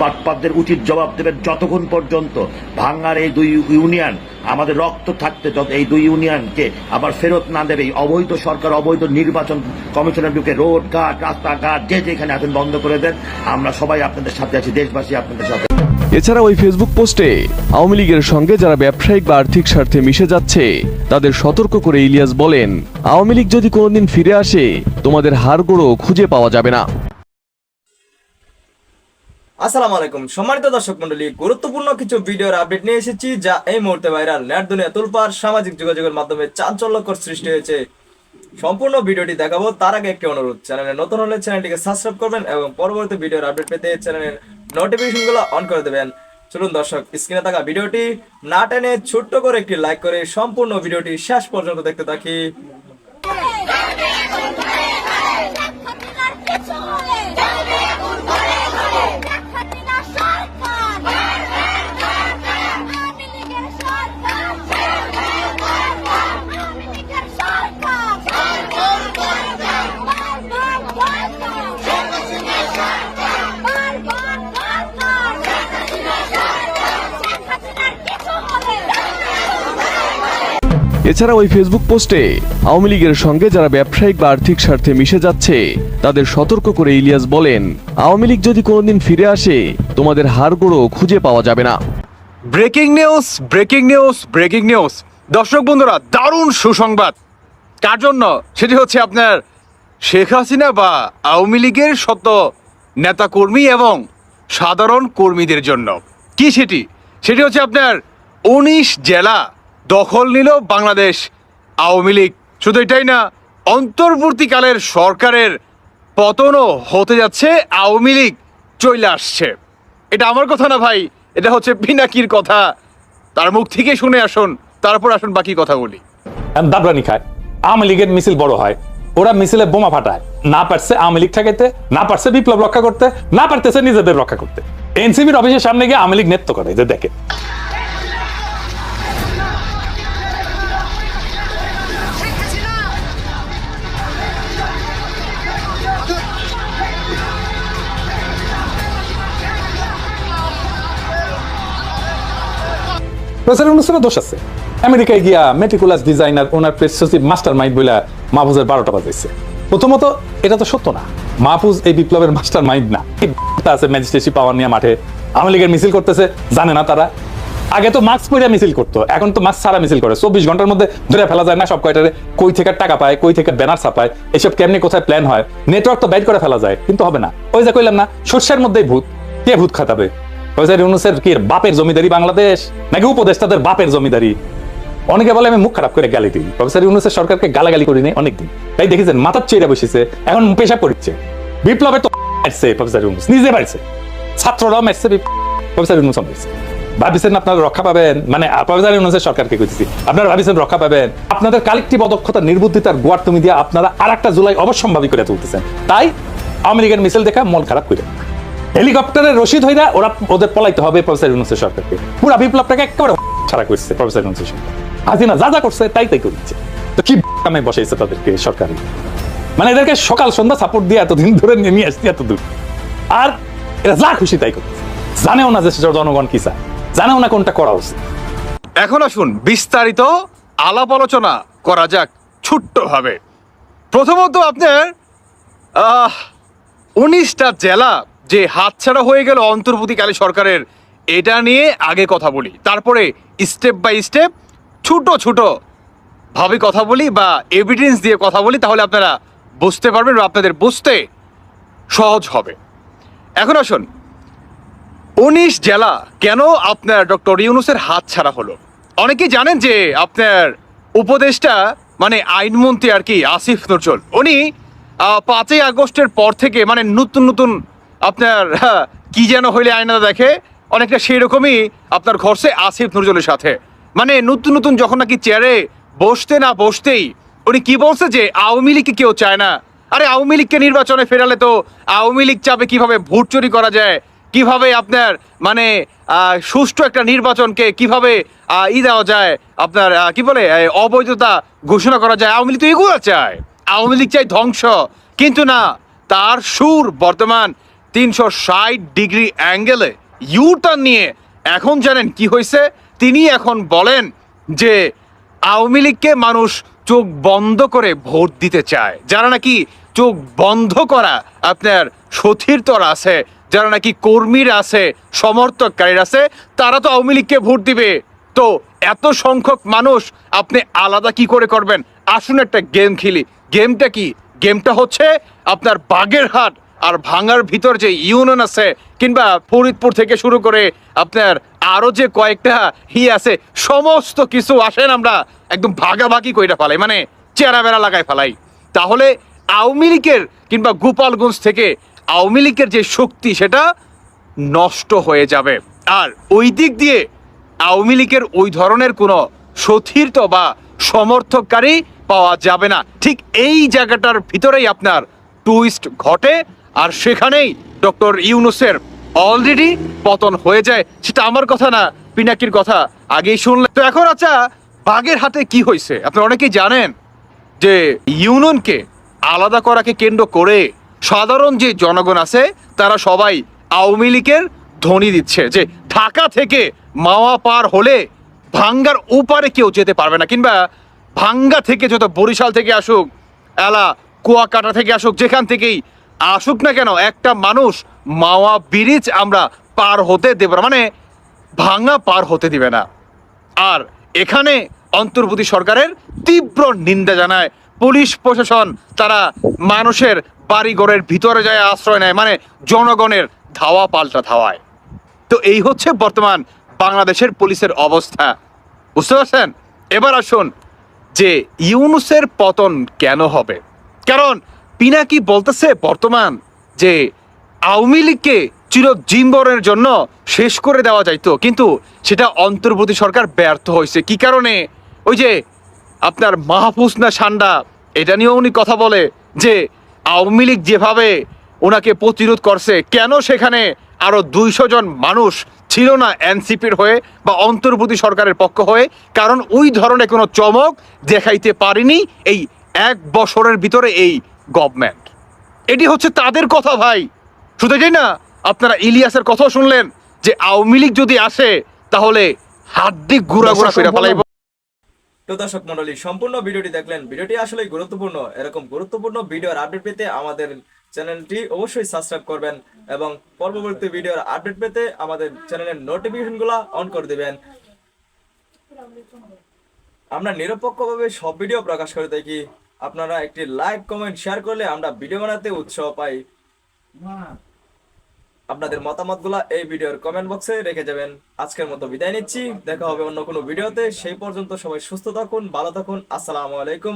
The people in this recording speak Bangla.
বাটপাতদের উচিত জবাব দেবেন যতক্ষণ পর্যন্ত ভাঙ্গার এই দুই ইউনিয়ন, আমাদের রক্ত থাকতে এই দুই ইউনিয়নকে আবার ফেরত না দেবে। অবৈধ সরকার, অবৈধ নির্বাচন কমিশনের ঢুকে রোড, ঘাট, রাস্তাঘাট, যে যেখানে আছেন বন্ধ করে দেন। আমরা সবাই আপনাদের সাথে আছি, দেশবাসী আপনাদের সাথে। এছাড়া ওই ফেসবুক পোস্টে আওয়ামী লীগের সঙ্গে যারা ব্যবসায়িক বা আর্থিক স্বার্থে মিশে যাচ্ছে, তাদের সতর্ক করে ইলিয়াস বলেন, আওয়ামী লীগ যদি কোনোদিন ফিরে আসে, তোমাদের হাড়গোড়ো খুঁজে পাওয়া যাবে না। আসসালামু আলাইকুম। সম্মানিত দর্শক মন্ডলী গুরুত্বপূর্ণ কিছু ভিডিওর আপডেট নিয়ে এসেছি, যা এই মুহূর্তে ভাইরাল। নেট দুনিয়া তুলপার সামাজিক যোগাযোগের মাধ্যমে চাঞ্চল্যকর সৃষ্টি হয়েছে। সম্পূর্ণ ভিডিওটি দেখাবো, তার আগে একটি অনুরোধ, চ্যানেলে নতুন হলে চ্যানেলটিকে সাবস্ক্রাইব করবেন এবং পরবর্তী ভিডিওর আপডেট পেতে চ্যানেলের নোটিফিকেশনগুলো অন করে দেবেন। চলুন দর্শক স্ক্রিনে থাকা ভিডিওটি না টেনে ছোট্ট করে একটি লাইক করে সম্পূর্ণ ভিডিওটি শেষ পর্যন্ত দেখতে থাকি। এছাড়া ওই ফেসবুক পোস্টে আওয়ামী লীগের সঙ্গে যারা ব্যবসায়িক বা আর্থিক স্বার্থে মিশে যাচ্ছে, তাদের সতর্ক করে ইলিয়াস বলেন, আওয়ামী লীগ যদি কোনোদিন ফিরে আসে, তোমাদের হাড়গোড়ো খুঁজে পাওয়া যাবে না। Breaking news breaking news breaking news. দর্শক বন্ধুরা, দারুণ সুসংবাদ। কার জন্য? সেটি হচ্ছে আপনার শেখ হাসিনা বা আওয়ামী লীগের শত নেতাকর্মী এবং সাধারণ কর্মীদের জন্য। কি সেটি? সেটি হচ্ছে আপনার উনিশ জেলা দখল নিল বাংলাদেশ আওয়ামী লীগ। শুধু এটাই না, অন্তর্বর্তীকালের সরকারের পতনও হতে যাচ্ছে, আওয়ামী লীগ চলে আসছে। এটা আমার কথা না ভাই, এটা হচ্ছে পিনাকির কথা। তার মুখ থেকে শুনে আসুন, তারপর আসুন বাকি কথা বলি দাবরানি খায়, আওয়ামী লীগের মিছিল বড় হয়, ওরা মিছিলে বোমা ফাটায়। না পারছে আওয়ামী লীগ ঠেকাইতে, না পারছে বিপ্লব রক্ষা করতে, না পারতেছে নিজেদের রক্ষা করতে। এনসিবির অফিসের সামনে গিয়ে আওয়ামী লীগ নেতৃত্ব করে, যে দেখে। দোষ আছে। আমেরিকায় গিয়া মেটিকুলাস ডিজাইনার ওনার মাস্টার মাইন্ড বইলা মাহফুজের বারোটা বাজাইছে। প্রথমত, এটা তো সত্য না। মাহফুজ এই বিপ্লবের মাস্টার মাইন্ড না আছে ম্যাজিস্ট্রেসি পাওয়ার নিয়ে মাঠে। আওয়ামী লীগের মিছিল করতেছে, জানে না তারা। আগে তো মাস্ক পরে মিছিল করতো, এখন তো মাস্ক ছাড়া মিছিল করে। চব্বিশ ঘণ্টার মধ্যে ধরে ফেলা যায় না সব কয়টারে, কই থেকে টাকা পায়, কই থেকে ব্যানার ছাপায়, এসব কেমনি কোথায় প্ল্যান হয়? নেটওয়ার্ক তো বাইর করে ফেলা যায়, কিন্তু হবে না। ওই যে কইলাম না শস্যের মধ্যেই ভূত। কে ভূত খাতাবে প্রফেসর ইউনুসের কি, বাপের জমিদারি বাংলাদেশ? নাকি উপদেষ্টাদের বাপের জমিদারি? অনেকে বলে, আমি মুখ খারাপ করে গালি দিই। প্রফেসর ইউনুসের সরকারকে গালাগালি করি নাই অনেকদিন। তাই দেখেছেন, মাথার চেয়ে বসেছে, এখন পেশা করছে বিপ্লবের তো মারছে প্রফেসর ইউনুস, নিজে মারছে। ছাত্ররাও মারছে প্রফেসর ইউনুস মারছে। ভাবিছেন আপনারা রক্ষা পাবেন? মানে প্রফেসর ইউনুসের সরকারকে কইতেছি, আপনারা ভাবিছেন রক্ষা পাবেন? আপনাদের কালেক্টিভ অদক্ষতা, নির্বুদ্ধিতার গোয়ার তুমি দিয়ে আপনারা আর একটা জুলাই অবশ্যম্ভাবী করে তুলতেছেন। তাই লীগের মিছিল দেখা মন খারাপ করে হেলিকপ্টারের রশিদ হইরা ওরা ওদের পলাইতে হবে প্রফেসর ইউনুসের সরকারকে। পুরা বিপ্লবটাকে একেবারে ছাড়া করছে প্রফেসর ইউনুসের সরকার। হাসিনা যা যা করছে তাই তাই করছে। তো কি কামে বসাইছে তাদেরকে সরকার? মানে এদেরকে সকাল সন্ধ্যা সাপোর্ট দিয়ে এতদিন ধরে নিয়ে আসছি এত দূর আর এরা যা খুশি তাই করছে। জানেও না যে জনগণ কি চায়। জানেও না কোনটা করা উচিত। এখন আসুন, বিস্তারিত আলাপ আলোচনা করা যাক ছোট্টভাবে। প্রথমত আপনার উনিশটা জেলা যে হাতছাড়া হয়ে গেল অন্তর্বর্তীকালে সরকারের, এটা নিয়ে আগে কথা বলি। তারপরে স্টেপ বাই স্টেপ ছোট ছোট ভাবে কথা বলি বা এভিডেন্স দিয়ে কথা বলি, তাহলে আপনারা বুঝতে পারবেন বা আপনাদের বুঝতে সহজ হবে। এখন আসুন, উনিশ জেলা কেন আপনার ডক্টর ইউনুসের হাত ছাড়া হলো? অনেকেই জানেন যে আপনার উপদেষ্টা মানে আইনমন্ত্রী আর কি, আসিফ নজরুল, উনি পাঁচই আগস্টের পর থেকে মানে নতুন নতুন আপনার কি যেন হইলে আয়না দেখে, অনেকটা সেই রকমই আপনার ঘরছে আসিফ নজরুলের সাথে। মানে নতুন নতুন যখন নাকি চেয়ারে বসতে না বসতেই উনি কি বলছে যে, আওয়ামী লীগকে কেউ চায় না? আরে আওয়ামী লীগকে নির্বাচনে ফেরালে তো আওয়ামী লীগ চাবে কীভাবে ভোট চুরি করা যায়? কীভাবে আপনার মানে সুষ্ঠু একটা নির্বাচনকে কীভাবে ই দেওয়া যায়? আপনার কি বলে অবৈধতা ঘোষণা করা যায়? আওয়ামী লীগ তো এগুলো চায়। আওয়ামী লীগ চাই ধ্বংস। কিন্তু না, তার সুর বর্তমান তিনশো ষাট ডিগ্রি অ্যাঙ্গেলে ইউটার্ন নিয়ে এখন জানেন কি হয়েছে? তিনি এখন বলেন যে আওয়ামী লীগকে মানুষ চোখ বন্ধ করে ভোট দিতে চায়। যারা নাকি চোখ বন্ধ করা আপনার সতীর্থর আছে, যারা নাকি কর্মীরা আছে, সমর্থককারীরা আছে, তারা তো আওয়ামী লীগকে ভোট দিবে। তো এত সংখ্যক মানুষ আপনি আলাদা কি করে করবেন? আসুন একটা গেম খেলি। গেমটা কি? গেমটা হচ্ছে আপনার বাগেরহাট আর ভাঙার ভিতর যে ইউনিয়ন আছে, কিংবা ফরিদপুর থেকে শুরু করে আপনার আরও যে কয়েকটা হি আছে, সমস্ত কিছু আসেন আমরা একদম ভাগাভাগি কইরা ফালাই মানে চেরা বেড়া লাগাই ফেলাই। তাহলে আওয়ামী লীগের কিংবা গোপালগঞ্জ থেকে আওয়ামী লীগের যে শক্তি, সেটা নষ্ট হয়ে যাবে। আর ওই দিক দিয়ে আওয়ামী লীগের ওই ধরনের কোনো সতীর্থ বা সমর্থককারী পাওয়া যাবে না। ঠিক এই জায়গাটার ভিতরেই আপনার টুইস্ট ঘটে। আর সেখানেই ডক্টর ইউনুসের অলরেডি পতন হয়ে যায়। সেটা আমার কথা না, পিনাকির কথা। আগেই শুনলে তো এখন আচ্ছা বাগের হাতে কি হয়েছে আপনি অনেকেই জানেন যে ইউনিয়নকে আলাদা করাকে কেন্দ্র করে সাধারণ যে জনগণ আছে, তারা সবাই আওয়ামী লীগের ধ্বনি দিচ্ছে যে ঢাকা থেকে মাওয়া পার হলে ভাঙ্গার ওপারে কেউ যেতে পারবে না। কিংবা ভাঙ্গা থেকে যত বরিশাল থেকে আসুক, এলা কুয়াকাটা থেকে আসুক, যেখান থেকেই আসুক না কেন, একটা মানুষ মাওয়া ব্রিজ আমরা পার হতে দেব না মানে ভাঙা পার হতে দিবে না। আর এখানে অন্তর্বর্তী সরকারের তীব্র নিন্দা জানায়। পুলিশ প্রশাসন, তারা মানুষের বাড়িঘরের ভিতরে যায় আশ্রয় নেয় মানে জনগণের ধাওয়া পাল্টা ধাওয়ায়। তো এই হচ্ছে বর্তমান বাংলাদেশের পুলিশের অবস্থা। বুঝতে পারছেন? এবার আসুন যে ইউনুসের পতন কেন হবে? কারণ পিনাকি বলতেছে বর্তমান যে আওয়ামী লীগকে চিরজীবনের জন্য শেষ করে দেওয়া যাইতো, কিন্তু সেটা অন্তর্বর্তী সরকার ব্যর্থ হয়েছে। কি কারণে? ওই যে আপনার মাহফুজ না সান্ডা, এটা নিয়েও উনি কথা বলে যে আওয়ামী লীগ যেভাবে ওনাকে প্রতিরোধ করছে, কেন সেখানে আরও দুইশো জন মানুষ ছিল না এনসিপির হয়ে বা অন্তর্বর্তী সরকারের পক্ষ হয়ে? কারণ ওই ধরনের কোনো চমক দেখাইতে পারেনি এই এক বছরের ভিতরে এই গভর্নমেন্ট। এটি হচ্ছে তাদের কথা ভাই। শুধু যাই না আপনারা ইলিয়াসের কথা শুনলেন যে আওয়ামী লীগ যদি আসে তাহলে হাড্ডি গুড়া গুড়া করে ফেলাইব তো দর্শক মন্ডলী সম্পূর্ণ ভিডিওটি দেখলেন। ভিডিওটি আসলে গুরুত্বপূর্ণ। এরকম গুরুত্বপূর্ণ ভিডিওর আপডেট পেতে আমাদের চ্যানেলটি অবশ্যই সাবস্ক্রাইব করবেন এবং পরবর্তী ভিডিওর আপডেট পেতে আমাদের চ্যানেলের নোটিফিকেশনগুলো অন করে দিবেন। আমরা নিরপেক্ষভাবে সব ভিডিও প্রকাশ করে থাকি। আপনারা একটি লাইক, কমেন্ট, শেয়ার করলে আমরা ভিডিও বানাতে উৎসাহ পাই। আপনাদের মতামতগুলো এই ভিডিওর কমেন্ট বক্সে রেখে যাবেন। আজকের মতো বিদায় নিচ্ছি। দেখা হবে অন্য কোনো ভিডিওতে। সেই পর্যন্ত সবাই সুস্থ থাকুন, ভালো থাকুন। আসসালামু আলাইকুম